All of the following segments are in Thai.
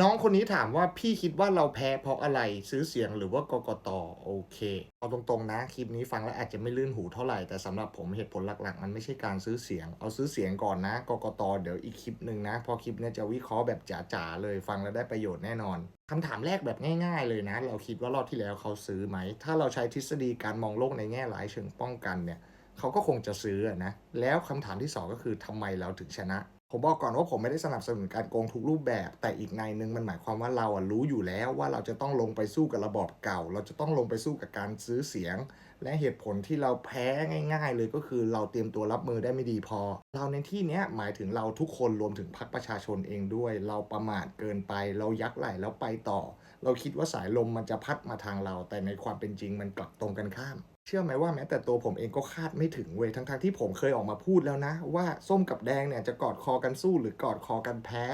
น้องคนนี้ถามว่าพี่คิดว่าเราแพ้เพราะอะไรซื้อเสียงหรือว่ากกตโอเคเอาตรงๆนะคลิปนี้ฟังแล้วอาจจะไม่ลื่นหูเท่าไหร่แต่สำหรับผมเหตุผลหลักๆ มันไม่ใช่การซื้อเสียง เอาซื้อเสียงก่อนนะกกตเดี๋ยวอีกคลิปหนึ่งนะพอคลิปนี้จะวิเคราะห์แบบจ๋าๆเลยฟังแล้วได้ประโยชน์แน่นอนคำถามแรกแบบง่าย ๆ เลยนะ เราคิดว่ารอบที่แล้วเขาซื้อไหม ถ้าเราใช้ทฤษฎีการมองโลกในแง่ร้ายเชิงป้องกันเนี่ยเขาก็คงจะซื้อนะแล้วคำถามที่สองก็คือทำไมเราถึงชนะ ผมบอกก่อนว่าผมไม่ได้สนับสนุนการโกงทุกรูปแบบ แต่อีกในหนึ่งมันหมายความว่าเราอะรู้อยู่แล้วว่าเราจะต้องลงไปสู้กับระบอบเก่า เราจะต้องลงไปสู้กับการซื้อเสียง และเหตุผลที่เราแพ้ง่าย ๆ เลยก็คือเราเตรียมตัวรับมือได้ไม่ดีพอ เราในที่นี้หมายถึงเราทุกคนรวมถึงพรรคประชาชนเองด้วย เราประมาทเกินไป เรายักไหลแล้วไปต่อ เราคิดว่าสายลมมันจะพัดมาทางเรา แต่ในความเป็นจริงมันกลับตรงกันข้าม เชื่อไหมว่าแม้แต่ตัวผมเองก็คาดไม่ถึงเว้ยทั้งๆที่ผมเคยออกมาพูดแล้วนะ ว่าส้มกับแดงเนี่ยจะกอดคอกันสู้หรือกอดคอกันแพ้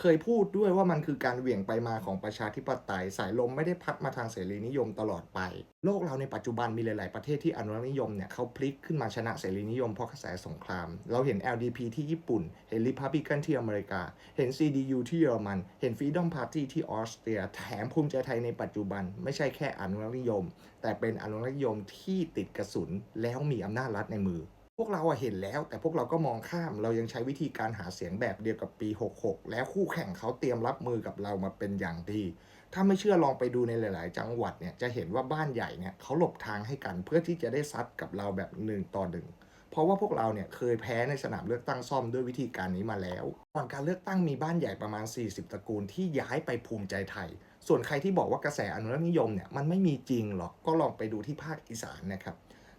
เคยพูดด้วยว่ามันคือการเหวี่ยงไปมาของประชาธิปไตย สายลมไม่ได้พัดมาทางเสรีนิยมตลอดไป โลกเราในปัจจุบันมีหลาย ๆ ประเทศที่อนุรักษนิยมเนี่ยเขาพลิกขึ้นมาชนะเสรีนิยมเพราะกระแสสงคราม เราเห็น LDP ที่ญี่ปุ่น เห็น Republican ที่อเมริกา เห็น CDU ที่เยอรมัน เห็น Freedom Party ที่ออสเตรีย แถมภูมิใจไทยในปัจจุบัน ไม่ใช่แค่อนุรักษนิยม แต่เป็นอนุรักษนิยมที่ติดกระสุนแล้วมีอำนาจรัฐในมือ พวกเราเห็นแล้ว แต่พวกเราก็มองข้ามเรายังใช้วิธีการหาเสียงแบบเดียวกับปี 66 แล้วคู่แข่งเขาเตรียมรับมือกับเรามาเป็นอย่างดี ถ้าไม่เชื่อลองไปดูในหลาย ๆ จังหวัดเนี่ยจะเห็นว่าบ้านใหญ่เนี่ยเขาหลบทางให้กันเพื่อที่จะได้ซัดกับเราแบบหนึ่งต่อหนึ่งเพราะว่าพวกเราเนี่ยเคยแพ้ในสนามเลือกตั้งซ่อมด้วยวิธีการนี้มาแล้วก่อนการเลือกตั้งมีบ้านใหญ่ประมาณ 40 ตระกูลที่ย้ายไปภูมิใจไทย ส่วนใครที่บอกว่ากระแสอนุรักษ์นิยมเนี่ยมันไม่มีจริงหรอกก็ลองไปดูที่ภาคอีสานนะครับ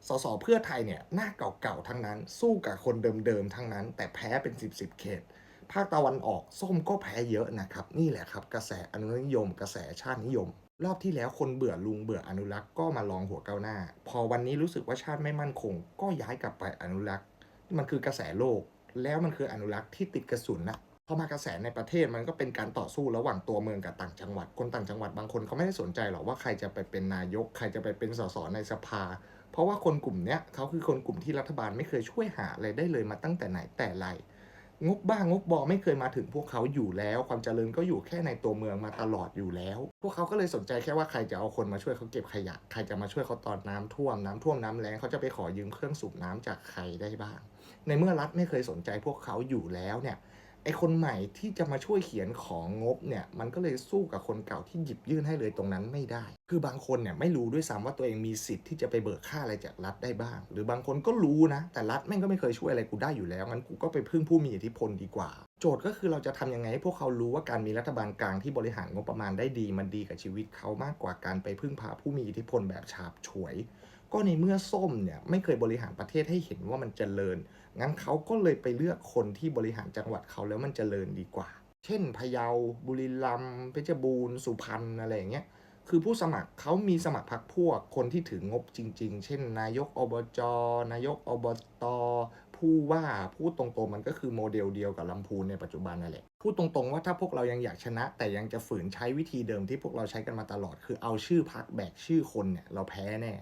สสเพื่อไทยเนี่ยหน้าเก่าๆทั้งนั้น สู้กับคนเดิมๆทั้งนั้น แต่แพ้เป็น 10บสเขต ภาคตะวันออกส้มก็แพ้เยอะนะครับ นี่แหละครับ กระแสอนุรักษ์นิยม กระแสชาตินิยม รอบที่แล้วคนเบื่อลุงเบื่ออนุรักษ์ก็มาลองหัวก้าวหน้า พอวันนี้รู้สึกว่าชาติไม่มั่นคง ก็ย้ายกลับไปอนุรักษ์มันคือกระแสโลก แล้วมันคืออนุรักษ์ที่ติดกระสุนนะ พอมากระแสในประเทศมันก็เป็นการต่อสู้ระหว่างตัวเมืองกับต่างจังหวัด คนต่างจังหวัดบางคนเขาไม่ได้สนใจหรอกว่าใครจะไปเป็นนายก ใครจะไปเป็นสสในสภา เพราะว่าคนกลุ่มเนี้ยเขาคือคนกลุ่มที่รัฐบาลไม่เคยช่วยหาอะไรได้เลยมาตั้งแต่ไหนแต่ไร งบบ้างงบบอไม่เคยมาถึงพวกเขาอยู่แล้ว ความเจริญก็อยู่แค่ในตัวเมืองมาตลอดอยู่แล้ว พวกเขาก็เลยสนใจแค่ว่าใครจะเอาคนมาช่วยเขาเก็บขยะ ใครจะมาช่วยเขาตอนน้ำท่วมน้ำท่วมน้ำแล้งเขาจะไปขอยืมเครื่องสูบน้ำจากใครได้บ้าง ในเมื่อรัฐไม่เคยสนใจพวกเขาอยู่แล้วเนี่ย ไอคนใหม่ที่จะมาช่วยเขียนของงบเนี่ยมันก็เลยสู้กับคนเก่าที่หยิบยื่นให้เลยตรงนั้นไม่ได้ คือบางคนเนี่ยไม่รู้ด้วยซ้ำว่าตัวเองมีสิทธิ์ที่จะไปเบิกค่าอะไรจากรัฐได้บ้าง หรือบางคนก็รู้นะ แต่รัฐแม่งก็ไม่เคยช่วยอะไรกูได้อยู่แล้วงั้นกูก็ไปพึ่งผู้มีอิทธิพลดีกว่าโจทย์ก็คือเราจะทำยังไงให้พวกเขารู้ว่าการมีรัฐบาลกลางที่บริหารงบประมาณได้ดี มันดีกับชีวิตเขามากกว่าการไปพึ่งพาผู้มีอิทธิพลแบบฉาบฉวย ก็ในเมื่อส้มเนี่ยไม่เคยบริหารประเทศให้เห็นว่ามันเจริญ งั้นเขาก็เลยไปเลือกคนที่บริหารจังหวัดเขาแล้วมันเจริญดีกว่า เช่นพะเยา บุรีรัมย์ เพชรบูรณ์ สุพรรณอะไรอย่างเงี้ย คือผู้สมัครเขามีสมัครพรรคพวกคนที่ถืองบจริง ๆ เช่น นายกอบจ นายกอบต ผู้ว่าพูดตรงๆมันก็คือโมเดลเดียวกับลำพูนในปัจจุบันนั่นแหละพูดตรงๆว่าถ้าพวกเรายังอยากชนะ แต่ยังจะฝืนใช้วิธีเดิมที่พวกเราใช้กันมาตลอด คือเอาชื่อพรรคแบกชื่อคนเนี่ยเราแพ้แน่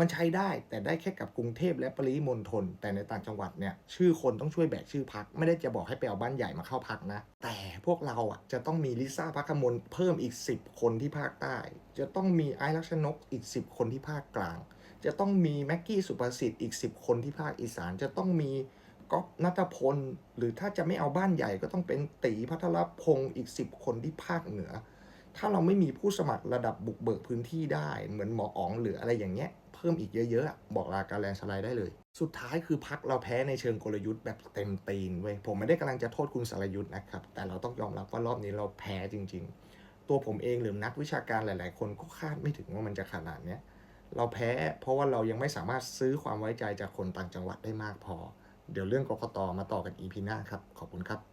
มันใช้ได้แต่ได้แค่กับกรุงเทพและปริมณฑลแต่ในต่างจังหวัดเนี่ยชื่อคนต้องช่วยแบกชื่อพักไม่ได้จะบอกให้ไปเอาบ้านใหญ่มาเข้าพักนะ แต่พวกเราอะจะต้องมีลิซ่าพักขมลเพิ่มอีก 10 คนที่ภาคใต้ จะต้องมีไอซ์ลักษณกอีก 10 คนที่ภาคกลาง จะต้องมีแม็กกี้สุประสิทธิ์อีก 10 คนที่ภาคอีสานจะต้องมีก๊อฟนัทพล หรือถ้าจะไม่เอาบ้านใหญ่ก็ต้องเป็นตีพัทรพงศ์อีก 10 คนที่ภาคเหนือ ถ้าเราไม่มีผู้สมัครระดับบุกเบิกพื้นที่ได้เหมือนหมออ๋องหรืออะไรอย่างเงี้ยเพิ่มอีกเยอะๆ บอกลาการแลนสไลด์ได้เลย สุดท้ายคือพักเราแพ้ในเชิงกลยุทธ์แบบเต็มตีนเว้ยผมไม่ได้กำลังจะโทษคุณสรยุทธ์นะครับ แต่เราต้องยอมรับว่ารอบนี้เราแพ้จริง ๆ ตัวผมเองหรือนักวิชาการหลาย ๆ คนก็คาดไม่ถึงว่ามันจะขนาดเนี้ย เราแพ้เพราะว่าเรายังไม่สามารถซื้อความไว้ใจจากคนต่างจังหวัดได้มากพอ เดี๋ยวเรื่องกกตมาต่อกันอีพีหน้าครับ ขอบคุณครับ